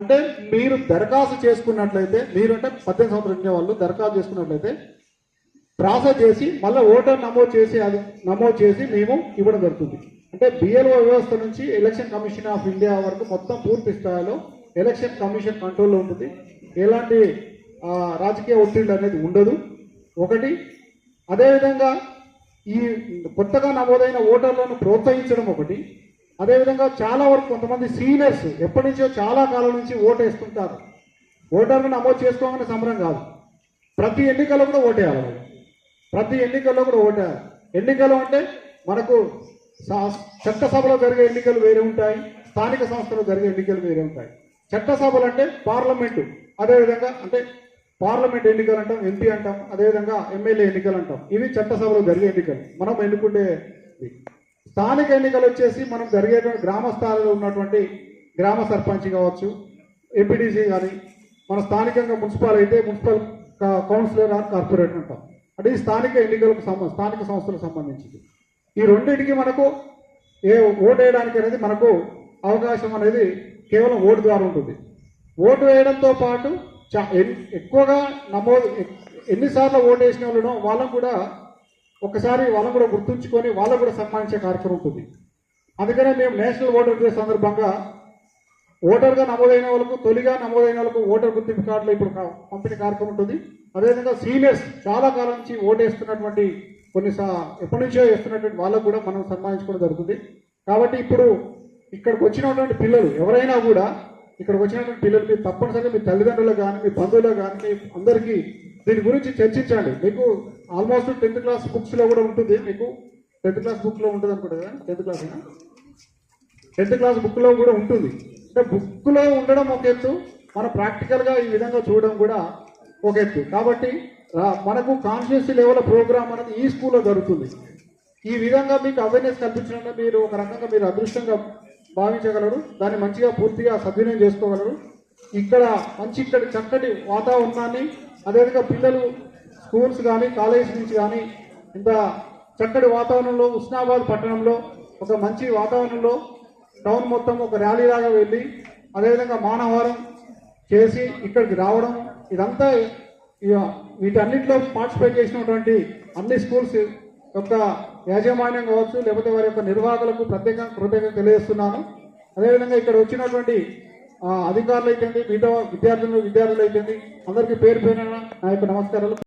అంటే మీరు దరఖాస్తు చేసుకున్నట్లయితే మీరు అంటే పద్దెనిమిది సంవత్సరం వాళ్ళు దరఖాస్తు చేసుకున్నట్లయితే ప్రాసెస్ చేసి మళ్ళీ ఓటర్ నమోదు చేసి అది నమోదు చేసి మేము ఇవ్వడం జరుగుతుంది. అంటే బిఎల్ఓ వ్యవస్థ నుంచి ఎలక్షన్ కమిషన్ ఆఫ్ ఇండియా వరకు మొత్తం పూర్తి స్థాయిలో ఎలక్షన్ కమిషన్ కంట్రోల్లో ఉంటుంది. ఎలాంటి రాజకీయ ఒత్తిడి అనేది ఉండదు. ఒకటి అదేవిధంగా ఈ కొత్తగా నమోదైన ఓటర్లను ప్రోత్సహించడం ఒకటి. అదేవిధంగా చాలా వరకు కొంతమంది సీనియర్స్ ఎప్పటి నుంచో చాలా కాలం నుంచి ఓటు వేస్తుంటారు. ఓటర్ను నమోదు చేసుకోగానే సమరం కాదు. ప్రతి ఎన్నికల్లో కూడా ఓటేయాలి వాళ్ళు ప్రతి ఎన్నికల్లో కూడా ఓటేయాలి ఎన్నికలు అంటే మనకు సా- చట్టసభలో జరిగే ఎన్నికలు వేరే ఉంటాయి. స్థానిక సంస్థలో జరిగే ఎన్నికలు వేరే ఉంటాయి. చట్టసభలు అంటే పార్లమెంటు. అదేవిధంగా అంటే పార్లమెంట్ ఎన్నికలు అంటాం ఎంపీ అంటాం అదేవిధంగా ఎమ్మెల్యే ఎన్నికలు అంటాం. ఇవి చట్టసభలో జరిగే ఎన్నికలు. మనం ఎన్నుకుంటే స్థానిక ఎన్నికలు వచ్చేసి మనం జరిగేటువంటి గ్రామ స్థాయిలో ఉన్నటువంటి గ్రామ సర్పంచ్ కావచ్చు ఏపీడీసీ కానీ మన స్థానికంగా మున్సిపల్ అయితే మున్సిపల్ కౌన్సిలర్ ఆర్ కార్పొరేటర్ అంటాం. అంటే ఈ స్థానిక ఎన్నికలకు సంబంధ స్థానిక సంస్థలకు సంబంధించింది. ఈ రెండింటికి మనకు ఏ ఓటు వేయడానికి అనేది మనకు అవకాశం అనేది కేవలం ఓటు ద్వారా ఉంటుంది. ఓటు వేయడంతో పాటు ఎన్- ఎక్కువగా నమోదు ఎన్నిసార్లు ఓటు వేసిన వాళ్ళనో వాళ్ళం కూడా ఒకసారి వాళ్ళని కూడా గుర్తుంచుకొని వాళ్ళకు కూడా సన్మానించే కార్యక్రమం ఉంటుంది. అందుకనే మేము నేషనల్ ఓటర్ డే సందర్భంగా ఓటర్గా నమోదైన వాళ్ళకు తొలిగా నమోదైన వాళ్ళకు ఓటర్ గుర్తింపు కార్డులు ఇప్పుడు పంపిణీ కార్యక్రమం ఉంటుంది. అదేవిధంగా సీనియర్స్ చాలా కాలం నుంచి ఓటేస్తున్నటువంటి కొన్ని సా- ఎప్పటి నుంచో వేస్తున్నటువంటి వాళ్ళకు కూడా మనం సన్మానించుకోవడం జరుగుతుంది. కాబట్టి ఇప్పుడు ఇక్కడికి వచ్చినటువంటి పిల్లలు ఎవరైనా కూడా ఇక్కడికి వచ్చినటువంటి పిల్లలు మీరు తప్పనిసరిగా మీ తల్లిదండ్రులకు కానీ మీ బంధువులకు కానీ అందరికీ దీని గురించి చర్చించండి. మీకు ఆల్మోస్ట్ టెన్త్ క్లాస్ బుక్స్లో కూడా ఉంటుంది మీకు. టెన్త్ క్లాస్ బుక్లో ఉంటుంది అనుకుంటా కదా? టెన్త్ క్లాస్ టెన్త్ క్లాస్ బుక్లో కూడా ఉంటుంది. అంటే బుక్లో ఉండడం ఒక ఎత్తు మన ప్రాక్టికల్గా ఈ విధంగా చూడడం కూడా ఒక ఎత్తు. కాబట్టి మనకు కాన్షియస్ లెవెల్ ప్రోగ్రామ్ అనేది ఈ స్కూల్లో జరుగుతుంది. ఈ విధంగా మీకు అవేర్నెస్ కల్పించడంలో మీరు ఒక రకంగా మీరు అదృష్టంగా భావించగలరు. దాన్ని మంచిగా పూర్తిగా సద్వినియోగం చేసుకోగలరు. ఇక్కడ మంచి ఇక్కడ చక్కటి వాతావరణాన్ని అదేవిధంగా పిల్లలు స్కూల్స్ కానీ కాలేజీ నుంచి కానీ ఇంత చక్కటి వాతావరణంలో ఉస్నాబాద్ పట్టణంలో ఒక మంచి వాతావరణంలో టౌన్ మొత్తం ఒక ర్యాలీ లాగా వెళ్ళి అదేవిధంగా మానవహారం చేసి ఇక్కడికి రావడం ఇదంతా ఇక వీటన్నిటిలో పార్టిసిపేట్ చేసినటువంటి అన్ని స్కూల్స్ యొక్క యాజమాన్యం కావచ్చు లేకపోతే వారి యొక్క నిర్వాహకులకు ప్రత్యేకంగా కృతజ్ఞత తెలియజేస్తున్నాను. అదేవిధంగా ఇక్కడ వచ్చినటువంటి అధికారులు అయితే మిగతా విద్యార్థులు విద్యార్థులు అయితే అందరికీ పేరు పేరున నా యొక్క నమస్కారాలు.